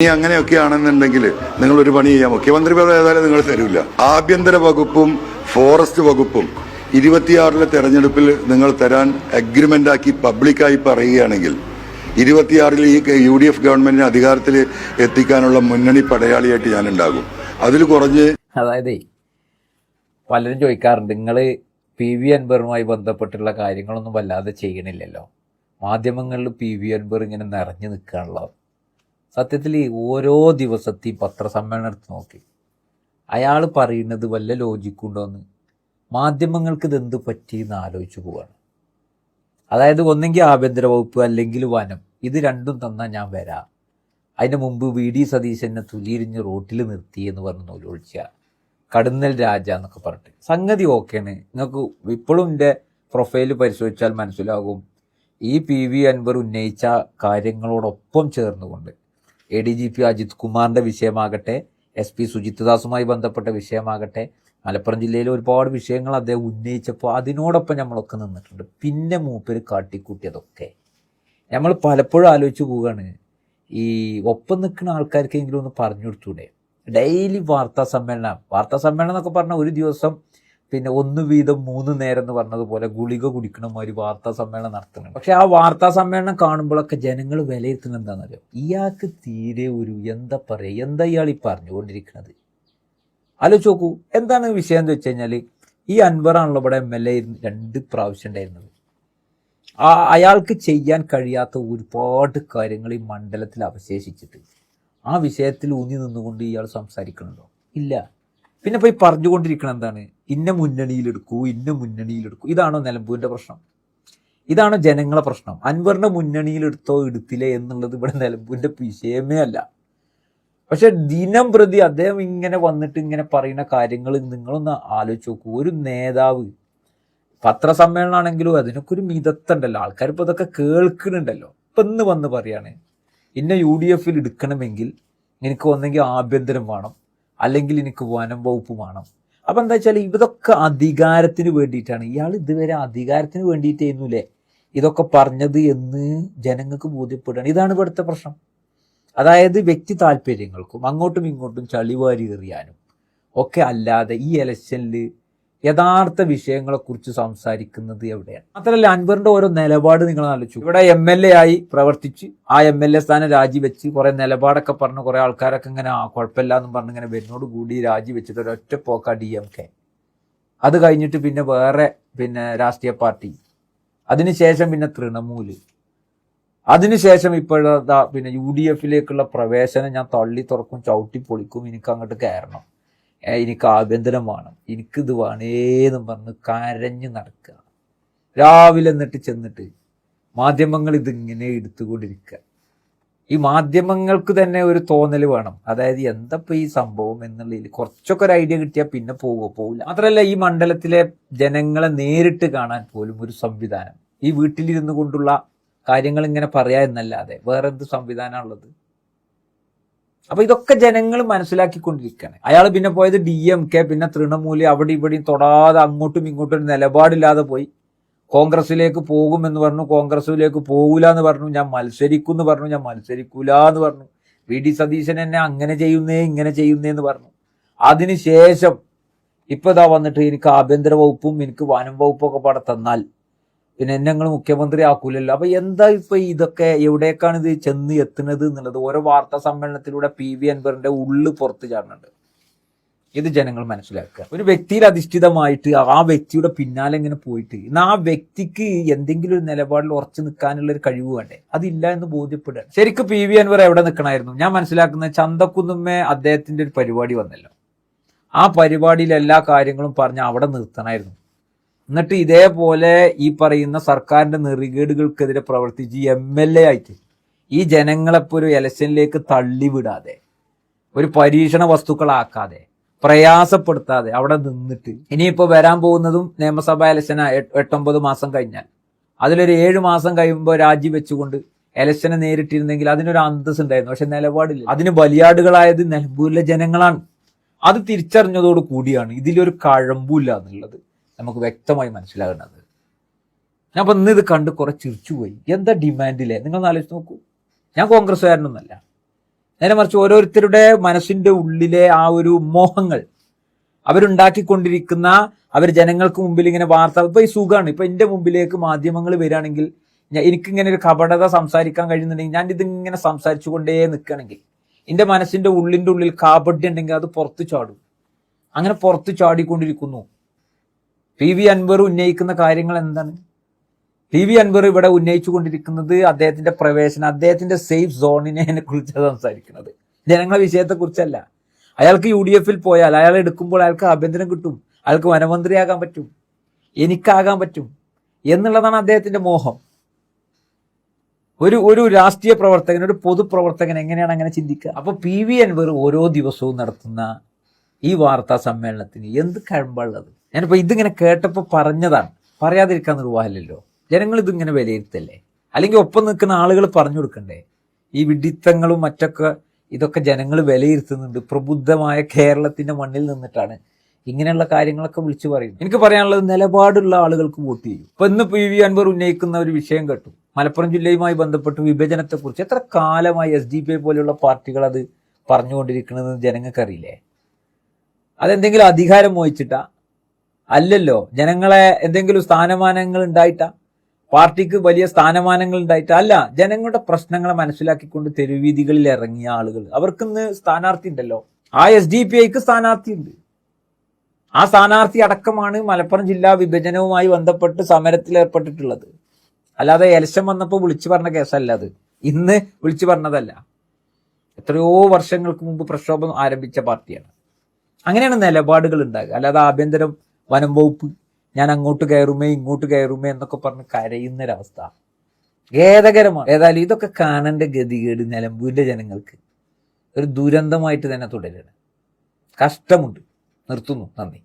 ഇനി അങ്ങനെയൊക്കെയാണെന്നുണ്ടെങ്കിൽ നിങ്ങൾ ഒരു പണി ചെയ്യാം മുഖ്യമന്ത്രി പദം ഏതായാലും നിങ്ങൾ തരില്ല ആഭ്യന്തര വകുപ്പും ഫോറസ്റ്റ് വകുപ്പും ഇരുപത്തിയാറിലെ തെരഞ്ഞെടുപ്പിൽ നിങ്ങൾ തരാൻ അഗ്രിമെന്റ് ആക്കി പബ്ലിക്കായി പറയുകയാണെങ്കിൽ ഇരുപത്തിയാറിൽ ഈ യു ഡി എഫ് ഗവൺമെന്റിനെ അധികാരത്തിൽ എത്തിക്കാനുള്ള മുന്നണി പടയാളിയായിട്ട് ഞാൻ ഉണ്ടാകും അതിൽ കുറഞ്ഞ് അതായത് പലരും ചോദിക്കാറുണ്ട് നിങ്ങൾ പി വി അൻബറുമായി ബന്ധപ്പെട്ടുള്ള കാര്യങ്ങളൊന്നും വല്ലാതെ ചെയ്യണില്ലല്ലോ. മാധ്യമങ്ങളിൽ പി വി അൻബർ ഇങ്ങനെ നിറഞ്ഞു നിൽക്കുകയാണല്ലോ സത്യത്തിൽ ഓരോ ദിവസത്തെയും പത്രസമ്മേളനം എടുത്ത് നോക്കി. അയാൾ പറയുന്നത് വല്ല ലോജിക്കുണ്ടോന്ന് മാധ്യമങ്ങൾക്ക് ഇതെന്ത് പറ്റിയെന്ന് ആലോചിച്ചു പോവാണ്. അതായത് ഒന്നെങ്കിൽ ആഭ്യന്തര വകുപ്പ് അല്ലെങ്കിൽ വനം. ഇത് രണ്ടും തന്നാൽ ഞാൻ വരാം. അതിന് മുമ്പ് വി ഡി സതീശനെ തുലിയിരിഞ്ഞ് റോട്ടിൽ നിർത്തി എന്ന് പറഞ്ഞ് നൂലൊഴിച്ച. കടുന്നൽ രാജ എന്നൊക്കെ പറഞ്ഞിട്ട്. സംഗതി ഓക്കെയാണ് നിങ്ങൾക്ക് ഇപ്പോഴും എന്റെ പ്രൊഫൈൽ പരിശോധിച്ചാൽ മനസ്സിലാകും. ഈ പി വി അൻവർ ഉന്നയിച്ച കാര്യങ്ങളോടൊപ്പം ചേർന്നുകൊണ്ട് A D G P Ajith കുമാറിന്റെ വിഷയമാകട്ടെ എസ് പി സുജിത് ദാസുമായി ബന്ധപ്പെട്ട വിഷയമാകട്ടെ മലപ്പുറം ജില്ലയിൽ ഒരുപാട് വിഷയങ്ങൾ അദ്ദേഹം ഉന്നയിച്ചപ്പോൾ അതിനോടൊപ്പം നമ്മളൊക്കെ നിന്നിട്ടുണ്ട്. പിന്നെ മൂപ്പര് കാട്ടിക്കൂട്ടിയതൊക്കെ. നമ്മൾ പലപ്പോഴും ആലോചിച്ച് പോവുകയാണ് ഈ ഒപ്പം നിൽക്കുന്ന ആൾക്കാർക്കെങ്കിലും ഒന്ന് പറഞ്ഞു കൊടുത്തൂടെ ഡെയിലി വാർത്താ സമ്മേളനം വാർത്താ സമ്മേളനം എന്നൊക്കെ പറഞ്ഞാൽ ഒരു ദിവസം പിന്നെ ഒന്ന് വീതം മൂന്ന് നേരം എന്ന് പറഞ്ഞതുപോലെ ഗുളിക കുടിക്കണ മാതിരി വാർത്താ സമ്മേളനം നടത്തുന്നുണ്ട് പക്ഷെ ആ വാർത്താ സമ്മേളനം കാണുമ്പോഴൊക്കെ ജനങ്ങൾ വിലയിരുത്തുന്നത് എന്താണെന്നറിയോ? ഇയാൾക്ക് തീരെ ഒരു എന്താ പറയുക എന്താ ഇയാൾ ഈ പറഞ്ഞുകൊണ്ടിരിക്കുന്നത്? ആലോചിച്ച് നോക്കൂ എന്താണ് വിഷയം എന്ന് വെച്ച് കഴിഞ്ഞാൽ ഈ അൻവറാണല്ലോ ഇവിടെ എം എൽ എ രണ്ട് പ്രാവശ്യം ഉണ്ടായിരുന്നത്. ആ അയാൾക്ക് ചെയ്യാൻ കഴിയാത്ത ഒരുപാട് കാര്യങ്ങൾ ഈ മണ്ഡലത്തിൽ അവശേഷിച്ചിട്ട്. ആ വിഷയത്തിൽ ഊന്നി നിന്നുകൊണ്ട് ഇയാൾ സംസാരിക്കണുണ്ടോ? ഇല്ല. പിന്നെ പോയി പറഞ്ഞുകൊണ്ടിരിക്കണം എന്താണ്? ഇന്ന മുന്നണിയിലെടുക്കൂ ഇന്ന മുന്നണിയിലെടുക്കൂ ഇതാണോ നിലമ്പൂരിന്റെ പ്രശ്നം. ഇതാണോ ജനങ്ങളെ പ്രശ്നം. അൻവറിന്റെ മുന്നണിയിലെടുത്തോ എടുത്തില്ലേ എന്നുള്ളത് ഇവിടെ നിലമ്പൂരിന്റെ വിഷയമേ അല്ല. പക്ഷെ ദിനം പ്രതി അദ്ദേഹം ഇങ്ങനെ വന്നിട്ട് ഇങ്ങനെ പറയുന്ന കാര്യങ്ങൾ നിങ്ങളൊന്ന് ആലോചിച്ച് നോക്കൂ. ഒരു നേതാവ് പത്രസമ്മേളനമാണെങ്കിലും അതിനൊക്കെ ഒരു മിതത്തുണ്ടല്ലോ ആൾക്കാർ ഇപ്പോൾ ഇതൊക്കെ കേൾക്കുന്നുണ്ടല്ലോ. ഇപ്പം ഇന്ന് വന്ന് പറയാണ് ഇന്ന യു ഡി എഫിൽ എടുക്കണമെങ്കിൽ എനിക്ക് ഒന്നെങ്കിൽ ആഭ്യന്തരം വേണം. അല്ലെങ്കിൽ എനിക്ക് വനം വകുപ്പ് വേണം. അപ്പം എന്താ വെച്ചാൽ ഇതൊക്കെ അധികാരത്തിന് വേണ്ടിയിട്ടാണ്. ഇയാൾ ഇതുവരെ അധികാരത്തിന് വേണ്ടിയിട്ടേന്നുല്ലേ? ഇതൊക്കെ പറഞ്ഞത് എന്ന് ജനങ്ങൾക്ക് ബോധ്യപ്പെടുകയാണ്. ഇതാണ് ഇവിടുത്തെ പ്രശ്നം. അതായത് വ്യക്തി താല്പര്യങ്ങൾക്കും അങ്ങോട്ടും ഇങ്ങോട്ടും ചളിവാരി എറിയാനും ഒക്കെ അല്ലാതെ ഈ ഇലക്ഷനിൽ യഥാർത്ഥ വിഷയങ്ങളെക്കുറിച്ച് സംസാരിക്കുന്നത് എവിടെയാണ്? മാത്രമല്ല അൻവറിന്റെ ഓരോ നിലപാട് നിങ്ങൾ ആലോചിച്ചു. ഇവിടെ എം എൽ എ ആയി പ്രവർത്തിച്ച് ആ എം എൽ എ സ്ഥാനം രാജിവെച്ച് കുറെ നിലപാടൊക്കെ പറഞ്ഞ്. കുറെ ആൾക്കാരൊക്കെ ഇങ്ങനെ ആ കുഴപ്പമില്ല എന്ന് പറഞ്ഞ് ഇങ്ങനെ വരുന്നോട് കൂടി രാജിവെച്ചിട്ട് ഒരൊറ്റ പോക്ക ഡി എം കെ. അത് കഴിഞ്ഞിട്ട് പിന്നെ വേറെ പിന്നെ രാഷ്ട്രീയ പാർട്ടി. അതിനുശേഷം പിന്നെ തൃണമൂൽ. അതിനുശേഷം ഇപ്പോഴതാ പിന്നെ യു ഡി എഫിലേക്കുള്ള പ്രവേശനം ഞാൻ തള്ളി തുറക്കും ചവിട്ടി പൊളിക്കും എനിക്ക് അങ്ങോട്ട് കയറണം. എനിക്ക് ആഭ്യന്തരം വേണം എനിക്കിത് വേണേന്നും പറഞ്ഞ് കരഞ്ഞു നടക്കുക. രാവിലെ എന്നിട്ട് ചെന്നിട്ട് മാധ്യമങ്ങൾ ഇതിങ്ങനെ എടുത്തുകൊണ്ടിരിക്കുക. ഈ മാധ്യമങ്ങൾക്ക് തന്നെ ഒരു തോന്നൽ വേണം. അതായത് എന്തപ്പോൾ ഈ സംഭവം എന്നുള്ളതിൽ കുറച്ചൊക്കെ ഒരു ഐഡിയ കിട്ടിയാൽ പിന്നെ പോവുക പോവില്ല. മാത്രമല്ല ഈ മണ്ഡലത്തിലെ ജനങ്ങളെ നേരിട്ട് കാണാൻ പോലും ഒരു സംവിധാനം. ഈ വീട്ടിലിരുന്നു കൊണ്ടുള്ള കാര്യങ്ങൾ ഇങ്ങനെ പറയാ എന്നല്ലാതെ വേറെ എന്ത് സംവിധാനമുള്ളത് അപ്പൊ ഇതൊക്കെ ജനങ്ങൾ മനസ്സിലാക്കിക്കൊണ്ടിരിക്കുകയാണ് അയാൾ പിന്നെ പോയത് ഡി എം കെ പിന്നെ തൃണമൂൽ അവിടെ ഇവിടെയും തൊടാതെ അങ്ങോട്ടും ഇങ്ങോട്ടും നിലപാടില്ലാതെ പോയി. കോൺഗ്രസിലേക്ക് പോകുമെന്ന് പറഞ്ഞു കോൺഗ്രസിലേക്ക് പോകൂല എന്ന് പറഞ്ഞു ഞാൻ മത്സരിക്കും എന്ന് പറഞ്ഞു ഞാൻ മത്സരിക്കൂല എന്ന് പറഞ്ഞു. വി ഡി സതീശൻ എന്നെ അങ്ങനെ ചെയ്യുന്നേ ഇങ്ങനെ ചെയ്യുന്നേ എന്ന് പറഞ്ഞു. അതിനുശേഷം ഇപ്പൊ ഇതാ വന്നിട്ട് എനിക്ക് ആഭ്യന്തര വകുപ്പും എനിക്ക് വനം വകുപ്പും ഒക്കെ പാടെ തന്നാൽ പിന്നെ നിങ്ങൾ മുഖ്യമന്ത്രി ആക്കൂലല്ലോ. അപ്പൊ എന്താ ഇപ്പൊ ഇതൊക്കെ എവിടേക്കാണ് ഇത് ചെന്ന് എത്തുന്നത് എന്നുള്ളത്? ഓരോ വാർത്താ സമ്മേളനത്തിലൂടെ പി വി അൻവറിന്റെ ഉള്ളു പുറത്ത് ചാടുന്നുണ്ട്. ഇത് ജനങ്ങൾ മനസ്സിലാക്കുക. ഒരു വ്യക്തിയിൽ അധിഷ്ഠിതമായിട്ട് ആ വ്യക്തിയുടെ പിന്നാലെ ഇങ്ങനെ പോയിട്ട് ഇന്ന് ആ വ്യക്തിക്ക് എന്തെങ്കിലും ഒരു നിലപാടിൽ ഉറച്ചു നിൽക്കാനുള്ള ഒരു കഴിവ് വേണ്ടേ? അതില്ല എന്ന് ബോധ്യപ്പെടുക. ശരിക്കും പി വി അൻവർ എവിടെ നിൽക്കണമായിരുന്നു? ഞാൻ മനസ്സിലാക്കുന്ന ചന്തക്കുന്നുമ്മേ അദ്ദേഹത്തിന്റെ ഒരു പരിപാടി വന്നല്ലോ. ആ പരിപാടിയിൽ എല്ലാ കാര്യങ്ങളും പറഞ്ഞ് അവിടെ നിർത്തണമായിരുന്നു. എന്നിട്ട് ഇതേപോലെ ഈ പറയുന്ന സർക്കാരിന്റെ നെറികേടുകൾക്കെതിരെ പ്രവർത്തിച്ച് എം എൽ എ ആയിട്ട് ഈ ജനങ്ങളെപ്പോ ഒരു ഇലക്ഷനിലേക്ക് തള്ളിവിടാതെ ഒരു പരീക്ഷണ വസ്തുക്കളാക്കാതെ പ്രയാസപ്പെടുത്താതെ അവിടെ നിന്നിട്ട് ഇനിയിപ്പോ വരാൻ പോകുന്നതും നിയമസഭാ ഇലക്ഷന എട്ടൊമ്പത് മാസം കഴിഞ്ഞാൽ. അതിലൊരു ഏഴ് മാസം കഴിയുമ്പോൾ രാജിവെച്ചുകൊണ്ട് എലക്ഷനെ നേരിട്ടിരുന്നെങ്കിൽ അതിനൊരു അന്തസ് ഉണ്ടായിരുന്നു പക്ഷെ നിലപാടില്ല. അതിന് ബലിയാടുകളായത് നിലമ്പൂരിലെ ജനങ്ങളാണ്. അത് തിരിച്ചറിഞ്ഞതോട് കൂടിയാണ് ഇതിലൊരു കഴമ്പില്ല എന്നുള്ളത്. നമുക്ക് വ്യക്തമായി മനസ്സിലാകുന്നത്. ഞാൻ അപ്പം ഇന്ന് ഇത് കണ്ട് കുറെ ചിരിച്ചുപോയി എന്താ ഡിമാൻഡില്ലേ നിങ്ങൾ ആലോചിച്ച് നോക്കൂ. ഞാൻ കോൺഗ്രസ്സുകാരനൊന്നല്ല നേരെ മറിച്ച് ഓരോരുത്തരുടെ മനസ്സിന്റെ ഉള്ളിലെ ആ ഒരു മോഹങ്ങൾ. അവരുണ്ടാക്കിക്കൊണ്ടിരിക്കുന്ന അവർ ജനങ്ങൾക്ക് മുമ്പിൽ ഇങ്ങനെ വാർത്ത ഇപ്പൊ ഈ സുഖമാണ് ഇപ്പൊ എന്റെ മുമ്പിലേക്ക് മാധ്യമങ്ങൾ വരികയാണെങ്കിൽ എനിക്കിങ്ങനെ ഒരു കപടത സംസാരിക്കാൻ കഴിയുന്നുണ്ടെങ്കിൽ ഞാൻ ഇതിങ്ങനെ സംസാരിച്ചു കൊണ്ടേ നിൽക്കുകയാണെങ്കിൽ എന്റെ മനസ്സിന്റെ ഉള്ളിന്റെ ഉള്ളിൽ കാപട്യം ഉണ്ടെങ്കിൽ അത് പുറത്ത് ചാടും. അങ്ങനെ പുറത്ത് ചാടിക്കൊണ്ടിരിക്കുന്നു. പി വി അൻവർ ഉന്നയിക്കുന്ന കാര്യങ്ങൾ എന്താണ്? പി വി അൻവർ ഇവിടെ ഉന്നയിച്ചു കൊണ്ടിരിക്കുന്നത് അദ്ദേഹത്തിന്റെ പ്രവേശനം അദ്ദേഹത്തിന്റെ സേഫ് സോണിനെ കുറിച്ചാണ് സംസാരിക്കുന്നത്. ജനങ്ങളെ വിഷയത്തെക്കുറിച്ചല്ല. അയാൾക്ക് യു ഡി എഫിൽ പോയാൽ അയാൾ എടുക്കുമ്പോൾ അയാൾക്ക് ആഭ്യന്തരം കിട്ടും അയാൾക്ക് വനമന്ത്രിയാകാൻ പറ്റും എനിക്കാകാൻ പറ്റും എന്നുള്ളതാണ് അദ്ദേഹത്തിന്റെ മോഹം. ഒരു ഒരു രാഷ്ട്രീയ പ്രവർത്തകൻ ഒരു പൊതുപ്രവർത്തകൻ എങ്ങനെയാണ് അങ്ങനെ ചിന്തിക്കുക? അപ്പോൾ പി വി അൻവർ ഓരോ ദിവസവും നടത്തുന്ന ഈ വാർത്താ സമ്മേളനത്തിന് എന്ത് കഴമ്പുള്ളത്? ഞാനിപ്പോ ഇതിങ്ങനെ കേട്ടപ്പോൾ പറഞ്ഞതാണ്. പറയാതിരിക്കാൻ നിർവാഹമില്ലല്ലോ. ജനങ്ങൾ ഇതിങ്ങനെ വിലയിരുത്തല്ലേ? അല്ലെങ്കിൽ ഒപ്പം നിൽക്കുന്ന ആളുകൾ പറഞ്ഞു കൊടുക്കണ്ടേ? ഈ വിഡിത്തങ്ങളും മറ്റൊക്കെ ഇതൊക്കെ ജനങ്ങൾ വിലയിരുത്തുന്നുണ്ട്. പ്രബുദ്ധമായ കേരളത്തിന്റെ മണ്ണിൽ നിന്നിട്ടാണ്. ഇങ്ങനെയുള്ള കാര്യങ്ങളൊക്കെ വിളിച്ചു പറയും. എനിക്ക് പറയാനുള്ളത് നിലപാടുള്ള ആളുകൾക്ക് വോട്ട് ചെയ്യും. ഇപ്പൊ ഇന്ന് പി വി അൻവർ ഉന്നയിക്കുന്ന ഒരു വിഷയം കേട്ടു. മലപ്പുറം ജില്ലയുമായി ബന്ധപ്പെട്ട് വിഭജനത്തെക്കുറിച്ച് എത്ര കാലമായി എസ് ഡി പി പോലെയുള്ള പാർട്ടികൾ അത് പറഞ്ഞുകൊണ്ടിരിക്കണമെന്ന് ജനങ്ങൾക്ക് അറിയില്ലേ അതെന്തെങ്കിലും അധികാരം മോഹിച്ചിട്ടാ അല്ലല്ലോ. ജനങ്ങളെ എന്തെങ്കിലും സ്ഥാനമാനങ്ങൾ ഉണ്ടായിട്ടാ? പാർട്ടിക്ക് വലിയ സ്ഥാനമാനങ്ങൾ ഉണ്ടായിട്ടാ? അല്ല ജനങ്ങളുടെ പ്രശ്നങ്ങളെ മനസ്സിലാക്കിക്കൊണ്ട് തെരുവീതികളിൽ ഇറങ്ങിയ ആളുകൾ. അവർക്കിന്ന് സ്ഥാനാർത്ഥി ഉണ്ടല്ലോ. ആ എസ് ഡി പി ഐക്ക് സ്ഥാനാർത്ഥി ഉണ്ട്. ആ സ്ഥാനാർത്ഥി അടക്കമാണ് മലപ്പുറം ജില്ലാ വിഭജനവുമായി ബന്ധപ്പെട്ട് സമരത്തിൽ ഏർപ്പെട്ടിട്ടുള്ളത്. അല്ലാതെ എലക്ഷൻ വന്നപ്പോൾ വിളിച്ചു പറഞ്ഞ കേസല്ല അത്. ഇന്ന് വിളിച്ചു പറഞ്ഞതല്ല. എത്രയോ വർഷങ്ങൾക്ക് മുമ്പ് പ്രക്ഷോഭം ആരംഭിച്ച പാർട്ടിയാണ്. അങ്ങനെയാണ് നിലപാടുകൾ ഉണ്ടാകുക. അല്ലാതെ ആഭ്യന്തരം വനം വകുപ്പ് ഞാൻ അങ്ങോട്ട് കയറുമേ ഇങ്ങോട്ട് കയറുമേ എന്നൊക്കെ പറഞ്ഞ് കരയുന്നൊരവസ്ഥ. ഖേദകരമാണ്. ഏതായാലും ഇതൊക്കെ കാണേണ്ട ഗതികേട് നിലമ്പൂരിലെ ജനങ്ങൾക്ക് ഒരു ദുരന്തമായിട്ട് തന്നെ തുടരുകയാണ്. കഷ്ടമുണ്ട്. നിർത്തുന്നു. നന്ദി.